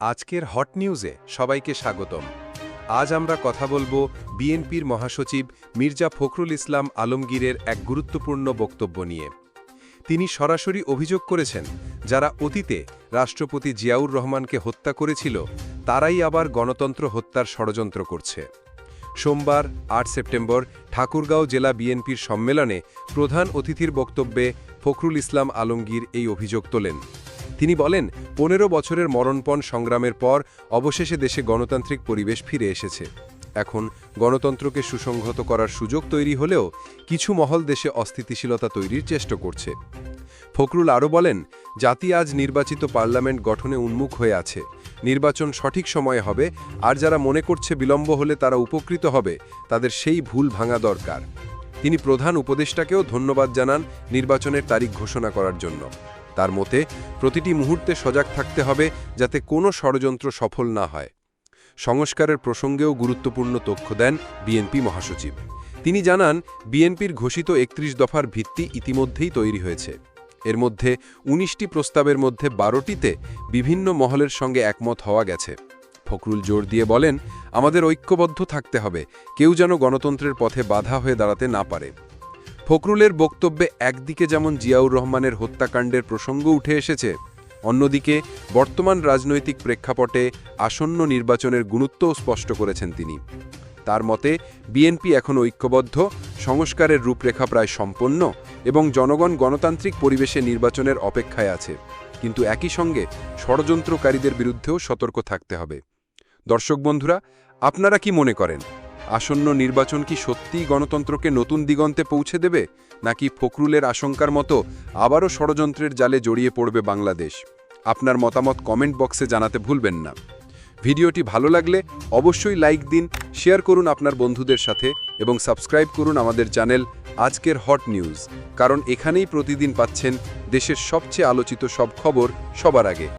আজকের হট নিউজে সবাইকে স্বাগতম। আজ আমরা কথা বলব বিএনপির মহাসচিব মির্জা ফখরুল ইসলাম আলমগীরের এক গুরুত্বপূর্ণ বক্তব্য নিয়ে। তিনি সরাসরি অভিযোগ করেছেন, যারা অতীতে রাষ্ট্রপতি জিয়াউর রহমানকে হত্যা করেছিল, তারাই আবার গণতন্ত্র হত্যার ষড়যন্ত্র করছে। সোমবার, আট সেপ্টেম্বর, ঠাকুরগাঁও জেলা বিএনপির সম্মেলনে প্রধান অতিথির বক্তব্যে ফখরুল ইসলাম আলমগীর এই অভিযোগ তোলেন। তিনি বলেন, পনেরো বছরের মরণপণ সংগ্রামের পর অবশেষে দেশে গণতান্ত্রিক পরিবেশ ফিরে এসেছে। এখন গণতন্ত্রকে সুসংহত করার সুযোগ তৈরি হলেও কিছু মহল দেশে অস্থিতিশীলতা তৈরির চেষ্টা করছে। ফখরুল আরও বলেন, জাতি আজ নির্বাচিত পার্লামেন্ট গঠনে উন্মুখ হয়ে আছে। নির্বাচন সঠিক সময়ে হবে, আর যারা মনে করছে বিলম্ব হলে তারা উপকৃত হবে, তাদের সেই ভুল ভাঙা দরকার। তিনি প্রধান উপদেষ্টাকেও ধন্যবাদ জানান নির্বাচনের তারিখ ঘোষণা করার জন্য। তার মতে প্রতিটি মুহূর্তে সজাগ থাকতে হবে যাতে কোনো ষড়যন্ত্র সফল না হয়। সংস্কারের প্রসঙ্গেও গুরুত্বপূর্ণ তথ্য দেন বিএনপি মহাসচিব। তিনি জানান, বিএনপির ঘোষিত একত্রিশ দফার ভিত্তি ইতিমধ্যেই তৈরি হয়েছে। এর মধ্যে ১৯টি প্রস্তাবের মধ্যে বারোটিতে বিভিন্ন মহলের সঙ্গে একমত হওয়া গেছে। ফখরুল জোর দিয়ে বলেন, আমাদের ঐক্যবদ্ধ থাকতে হবে। কেউ যেন গণতন্ত্রের পথে বাধা হয়ে দাঁড়াতে না পারে। ফখরুলের বক্তব্যে একদিকে যেমন জিয়াউর রহমানের হত্যাকাণ্ডের প্রসঙ্গ উঠে এসেছে, অন্যদিকে বর্তমান রাজনৈতিক প্রেক্ষাপটে আসন্ন নির্বাচনের গুরুত্বও স্পষ্ট করেছেন তিনি। তার মতে, বিএনপি এখন ঐক্যবদ্ধ, সংস্কারের রূপরেখা প্রায় সম্পন্ন এবং জনগণ গণতান্ত্রিক পরিবেশে নির্বাচনের অপেক্ষায় আছে। কিন্তু একই সঙ্গে ষড়যন্ত্রকারীদের বিরুদ্ধেও সতর্ক থাকতে হবে। দর্শক বন্ধুরা, আপনারা কি মনে করেন? আসন্ন নির্বাচন কি সত্যিই গণতন্ত্রকে নতুন দিগন্তে পৌঁছে দেবে? নাকি ফখরুলের আশঙ্কার মতো আবারও ষড়যন্ত্রের জালে জড়িয়ে পড়বে বাংলাদেশ? আপনার মতামত কমেন্ট বক্সে জানাতে ভুলবেন না। ভিডিওটি ভালো লাগলে অবশ্যই লাইক দিন, শেয়ার করুন আপনার বন্ধুদের সাথে এবং সাবস্ক্রাইব করুন আমাদের চ্যানেল আজকের হট নিউজ। কারণ এখানেই প্রতিদিন পাচ্ছেন দেশের সবচেয়ে আলোচিত সব খবর সবার আগে।